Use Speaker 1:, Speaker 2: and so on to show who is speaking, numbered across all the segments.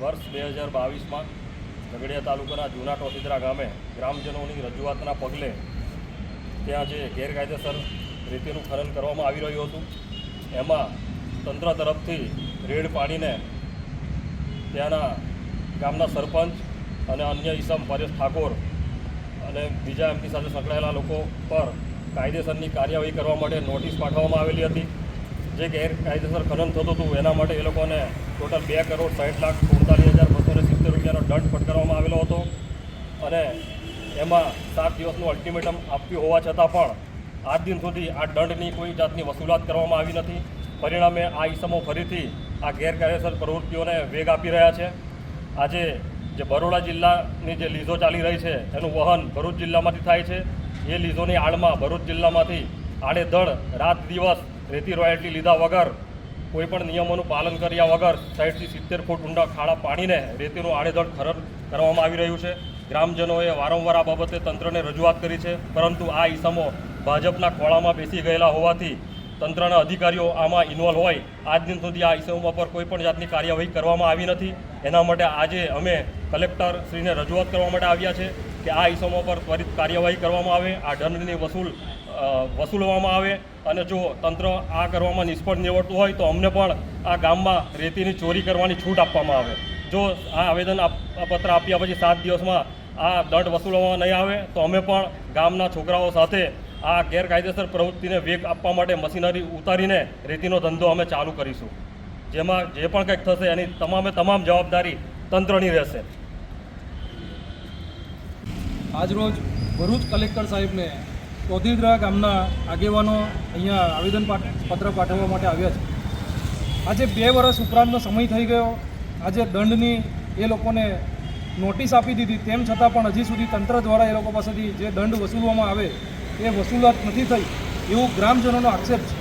Speaker 1: વર્ષ બે હજાર બાવીસમાં ઝઘડિયા તાલુકાના જૂના ટોસીદરા ગામે ગ્રામજનોની રજૂઆતના પગલે ત્યાં જે ગેરકાયદેસર રીતેનું ખનન કરવામાં આવી રહ્યું હતું, એમાં તંત્ર તરફથી રેડ પાડીને ત્યાંના ગામના સરપંચ અને અન્ય ઈસમ પરેશ ઠાકોર અને બીજા એમની સાથે સંકળાયેલા લોકો પર કાયદેસરની કાર્યવાહી કરવા માટે નોટિસ પાઠવવામાં આવેલી હતી. જે ગેરકાયદેસર ખનન થતું હતું, એના માટે એ લોકોને ટોટલ બે કરોડ સાઠ લાખ સુડતાલીસ હજાર બસો સિત્તેર રૂપિયાનો દંડ ફટકારવામાં આવેલો હતો. અને એમાં સાત દિવસનું અલ્ટિમેટમ આપ્યું હોવા છતાં પણ આજ દિન સુધી આ દંડની કોઈ જાતની વસૂલાત કરવામાં આવી નથી. પરિણામે આ ઈસમો ફરીથી આ ગેરકાયદેસર પ્રવૃત્તિઓને વેગ આપી રહ્યા છે. આજે જે બરોડા જિલ્લાની જે લીઝો ચાલી રહી છે, એનું વહન ભરૂચ જિલ્લામાંથી થાય છે. એ લીઝોની આડમાં ભરૂચ જિલ્લામાંથી આડેધડ રાત દિવસ રેતી રોયલ્ટી લીધા વગર કોઈ પણ નિયમોનું પાલન કર્યા વગર સાઠથી સિત્તેર ફૂટ ઊંડા ખાડા પાણીને રેતીનું આડેધડ ખરડ કરવામાં આવી રહ્યું છે. ગ્રામજનોએ વારંવાર આ બાબતે તંત્રને રજૂઆત કરી છે, પરંતુ આ ઈસમો ભાજપના ખોળામાં બેસી ગયેલા હોવાથી તંત્રના અધિકારીઓ આમાં ઇન્વોલ્વ હોય. આજ દિન સુધી આ ઈસમો પર કોઈપણ જાતની કાર્યવાહી કરવામાં આવી નથી. એના માટે આજે અમે કલેક્ટર શ્રીને રજૂઆત કરવા માટે આવ્યા છે. કે આ ઇસમો પર ત્વરિત કાર્યવાહી કરવામાં આવે, આ દંડની વસૂલ વસૂલવામાં આવે અને જો તંત્ર આ કરવામાં નિષ્ફળ નીવડતું હોય તો અમને પણ આ ગામમાં રેતીની ચોરી કરવાની છૂટ આપવામાં આવે. જો આ આવેદન પત્ર આપ્યા પછી સાત દિવસમાં આ દંડ વસૂલવામાં નહીં આવે, તો અમે પણ ગામના છોકરાઓ સાથે આ ગેરકાયદેસર પ્રવૃત્તિને વેગ આપવા માટે મશીનરી ઉતારીને રેતીનો ધંધો અમે ચાલુ કરીશું. જેમાં જે પણ કંઈક થશે એની તમામે તમામ જવાબદારી તંત્રની રહેશે.
Speaker 2: આજરોજ ભરૂચ કલેક્ટર સાહેબને ચોધીદ્રા ગામના આગેવાનો અહીંયા આવેદન પત્ર પાઠવવા માટે આવ્યા છે. આજે બે વર્ષ ઉપરાંતનો સમય થઈ ગયો. આજે દંડની એ લોકોને નોટિસ આપી દીધી. તેમ છતાં પણ હજી સુધી તંત્ર દ્વારા એ લોકો પાસેથી જે દંડ વસૂલવામાં આવે એ વસૂલાત નથી થઈ એવું ગ્રામજનોનો આક્ષેપ છે.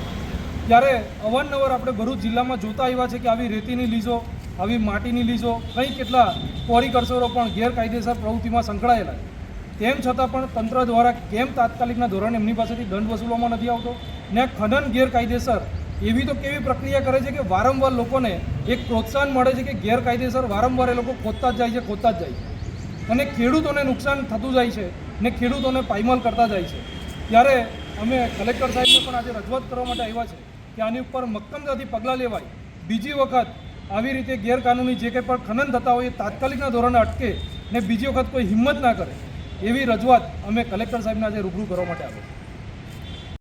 Speaker 2: ત્યારે અવારનવાર આપણે ભરૂચ જિલ્લામાં જોતા આવ્યા છે કે આવી રેતીની લીઝો, આવી માટીની લીઝો, કંઈ કેટલા કોરી કરસરો પણ ગેરકાયદેસર પ્રવૃત્તિમાં સંકળાયેલા છે. તેમ છતાં પણ તંત્ર દ્વારા કેમ તાત્કાલિકના ધોરણે એમની પાસેથી દંડ વસૂલવામાં નથી આવતો? ને ખનન ગેરકાયદેસર? એવી તો કેવી પ્રક્રિયા કરે છે કે વારંવાર લોકોને એક પ્રોત્સાહન મળે છે કે ગેરકાયદેસર વારંવાર એ લોકો ખોદતા જ જાય છે, ખોદતા જ જાય છે. અને ખેડૂતોને નુકસાન થતું જાય છે ને ખેડૂતોને પાયમાલ કરતા જાય છે. ત્યારે અમે કલેક્ટર સાહેબને પણ આજે રજૂઆત કરવા માટે આવ્યા છે કે આની ઉપર મક્કમતાથી પગલાં લેવાય. બીજી વખત આવી રીતે ગેરકાનૂની જે કંઈ પણ ખનન થતા હોય એ તાત્કાલિકના ધોરણે અટકે ને બીજી વખત કોઈ હિંમત ના કરે. એવી રજૂઆત અમે કલેક્ટર સાહેબના આજે રૂબરૂ કરવા માટે આવ્યા